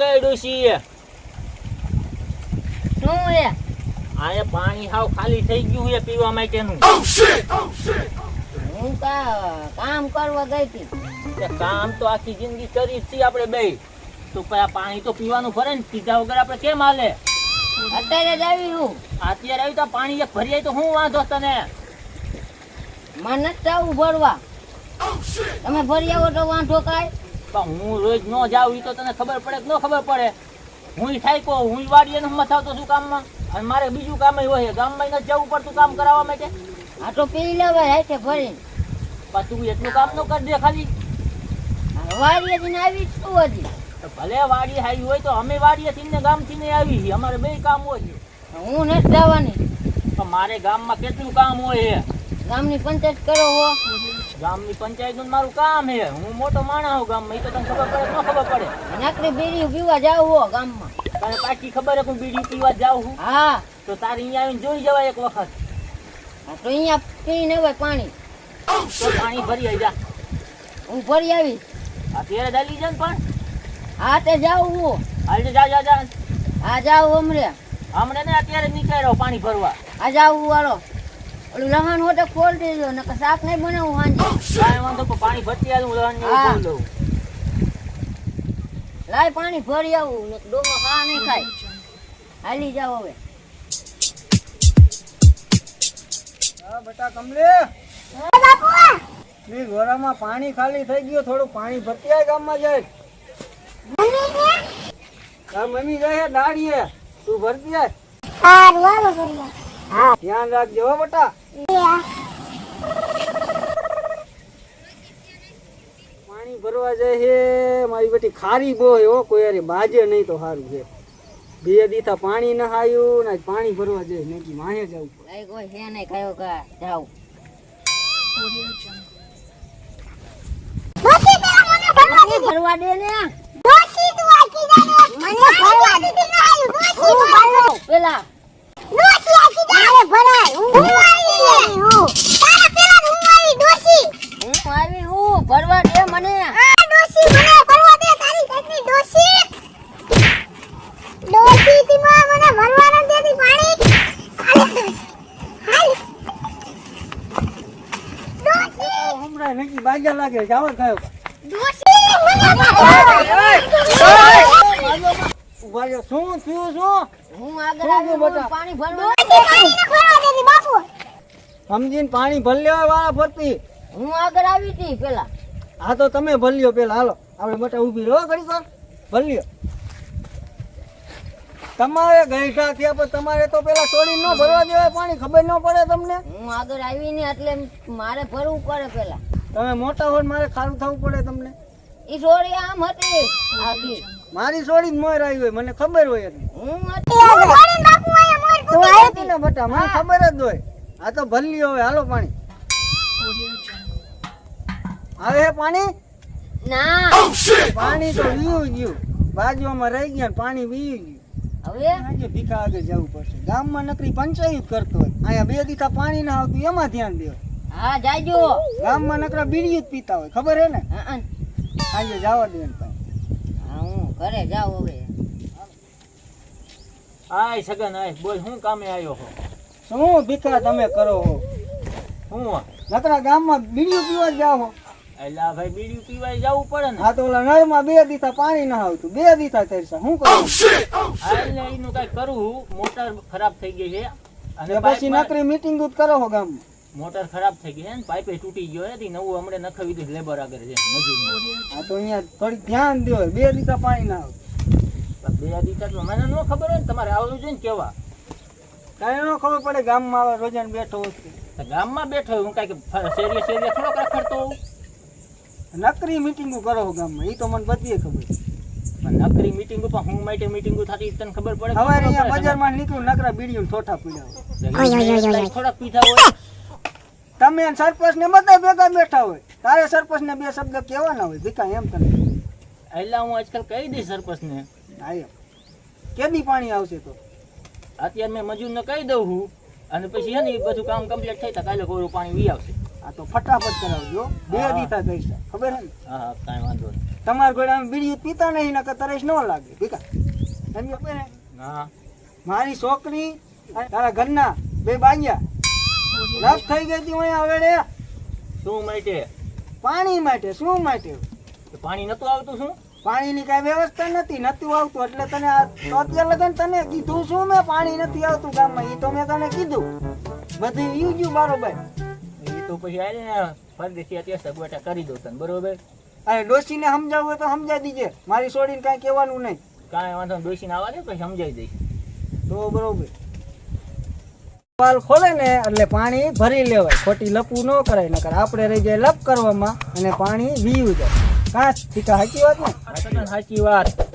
ક્યાં ગઈ શું એ? આયા પાણી હાવ ખાલી થઈ ગયું છે પીવા માટેનું. હું કામ કરવા ગઈ હતી? કામ તો આખી જિંદગી કરી છીએ આપણે બે તો પાણી તો પીવાનું ફરે ને પીધા વગર આપણે કેમ હાલે? અત્યારે જ આવી હું. અત્યારે આવી તો પાણી એક ભરી તો હું વાંધો તને? મને જ ભરવા તમે ભરી આવો તો વાંધો કાંઈ. પણ હું રોજ ન જાઉં એ તો તને ખબર પડે કે ન ખબર પડે? હું થાય કો હું વાડીએ ન મથાવતો છું કામમાં? અને મારે બીજું કામ હોય ગામમાં નથી જવું પડતું કામ કરાવવા માટે? આ તો પી લેવાય છે ભરીને. પણ તું એટલું કામ ન કરી દે ખાલી. વાડીએથી ને આવી શું હજી. ભલે વાડી આવી હોય તો અમે વાડીએથી ને ગામથી ને આવી છીએ અમારે બે કામ હોય. છે હું નથી જવાની. મારે ગામમાં કેટલું કામ હોય ગામની પંચાયત કરો હો. ગામની પંચાયતનું મારું કામ છે. હું મોટો માણસ હું ગામમાં. એ તો તમને ખબર પડે ન ખબર પડે? નાકરી બીડી પીવા જાવ હો ગામમાં. તને પાછી ખબર કે હું બીડી પીવા જાઉં છું? હા. તો તારે અહીંયા આવીને જોઈ જવાય એક વખત. હા તો અહીંયા પી ને પાણી. તો પાણી ભરી આવી જા. હું ભરી આવીશ અત્યારે દલી જન પણ? હા તે જાવ હું. હાલ જા જા જા. આ જાવ હમરે. હમણાં ને અત્યારે નીકળ્યો પાણી ભરવા. આ જાઉં વાળો ઓલું લહાણ તો ખોલ દેજો ને શાક નહીં બનાવું કાંઈ વાંધો પાણી ભરતી આવું હું લહણ ને. લાય પાણી ભરી આવું ને ડોમો ખા નહીં ખાય. હાલી જાવ હવે. હા બેટા કમલે. પાણી ખાલી થઈ ગયું થોડું પાણી ભરતી આય ગામમાં જાય. મમ્મી જાય દાડીએ. તું ભરતી આય? ધ્યાન રાખજો હો બેટા પાણી ભરવા જાય હે મારી બેટી ખારી બો હે હો કોઈ અરે બાજે નહીં તો સારું છે બે દીથા પાણી ન હાયું ને પાણી ભરવા જાય નહીં માહે જવું પડે. કોઈ હે નહીં કયો કા જાવ ભરવા દે ને. પેલા હું હું ભરવા દે. મને બાજા લાગે જાવ થયો ઊભા રહ્યો. શું થયું શું? હું આગળ આવ્યો? પાણી ભરવા સમજીને પાણી ભર લેવા વાળા ફરતી. હું આગળ આવી હતી પેલા. હા તો તમે ભર લ્યો પેલા. હાલો. આપણે મોટા ઊભી રહો ઘડી તો ભર લ્યો. તમારે ગઈઠા થયા પણ તમારે તો પેલા છોડી ન ભરવા દેવાય પાણી ખબર ન પડે તમને? હું આગળ આવી ને એટલે મારે ભરવું પડે પેલા. તમે મોટા હોય મારે ખારું થવું પડે તમને? એ છોડી આમ હતી. આખી. મારી છોડી જ મોર આવી હોય મને ખબર હોય હું ને બટા મને ખબર જ હોય. આ તો ભલ્લી હોય હવે હાલો પાણી. આવે હે પાણી? ના. પાણી તો વીયું ગયું. બાજુમાં રહી ગયા ને પાણી વીયું ગયું. હવે? ભીખા આગળ જવું પડશે. ગામમાં નકરી પંચાયત કરતો હોય. અહીંયા બે દીથા પાણી ના આવતું એમાં ધ્યાન દે હા જાજો. ગામમાં નકરા બીડીયું જ પીતા હોય ખબર હે ને? આજે જવા દે ઘરે જાવ હવે. આય સગન આય બોલ હું કામે આવ્યો હો? શું ભીખા તમે કરો હો? હું નકરા ગામમાં બીડીયું પીવા જાવ જાઓ હો. એલા ભાઈ બીડી પીવાય જવું પડે ને. હા તો ઓલા નળમાં બે દીથા પાણી ના આવતું બે દીથા થરસા શું કરું? એટલે ને એનું કઈ કરું મોટર ખરાબ થઈ ગઈ છે. અને પછી નકરી મીટિંગ કરો હો ગામમાં. મોટર ખરાબ થઈ ગઈ છે ને પાઇપે તૂટી ગયો હતી નવું હમણે નખાવી દીધું લેબર આગળ છે મજૂર આ તો અહીંયા થોડીક ધ્યાન દો બે દીથા પાણી ના બે દીકરા તો મને ન ખબર હોય ને તમારે આવવું જોઈએ ને કેવા? કાંઈ ન ખબર પડે ગામમાં આવે રોજાને બેઠો હોય તો. ગામમાં બેઠો હું કઈ શેરીએ શેરીએ થોડોક રખડતો નકરી મિટિંગો કરો ગામમાં એ તો મને બધી ખબર છે. નકરી મિટિંગ ઉપર હું માટે મીટિંગ થતી તને ખબર પડે હવે અહીંયા બજારમાં નીકળ્યું નકરા બીડીઓ ઠોઠા પીડા થોડાક પીધા હોય. તમે સરપંચ ને બધા ભેગા બેઠા હોય. તારે સરપંચ ને બે શબ્દ કહેવાના હોય ભીખા એમ તને. એટલે હું આજકાલ કહી દઈશ સરપંચ ને હા કેદી પાણી આવશે તો? અત્યારે મેં મજૂરને કહી દઉં છું અને પછી હે ને બધું કામ કમ્પ્લીટ થઈ કાલે કોરું પાણી વી આવશે. આ તો ફટાફટ કરાવજો બે દીતા કહીશ ખબર હે ને? હા હા કાંઈ વાંધો નહીં. તમારા ઘોડે આમ બીડી પીતા નહીં નકર તરસ ન લાગે ભીકા સમજો ને હા. મારી છોકરી તારા ઘરના બે બાંગ્યા. રસ થઈ ગઈ હતી અહીંયા હવે શું માટે? પાણી માટે શું માટે? પાણી નતું આવતું શું? પાણીની કાંઈ વ્યવસ્થા નથી નતું આવતું. એટલે તને અત્યારે લગન તને કીધું શું મેં? પાણી નથી આવતું ગામમાં. એ તો મેં તને કીધું. બધું ઈ ગયું બરોબર. એ તો પછી આવે ને પરદેશી અત્યારે સગવટા કરી દઉં તને બરોબર? અરે ડોશીને સમજાવવું હોય તો સમજાવી દીજે. મારી છોડીને કાંઈ કહેવાનું નહીં. કાંઈ વાંધો ડોસીને આવવા દે પછી સમજાવી દઈશ. તો બરોબર. વાલ ખોલે ને એટલે પાણી ભરી લેવાય. ખોટી લપવું ન કરાય, નકર આપણે રહી જાય લપ કરવામાં અને પાણી વીયું જાય. કાંચ ટીકા સાચી વાત ને? સાચી વાત.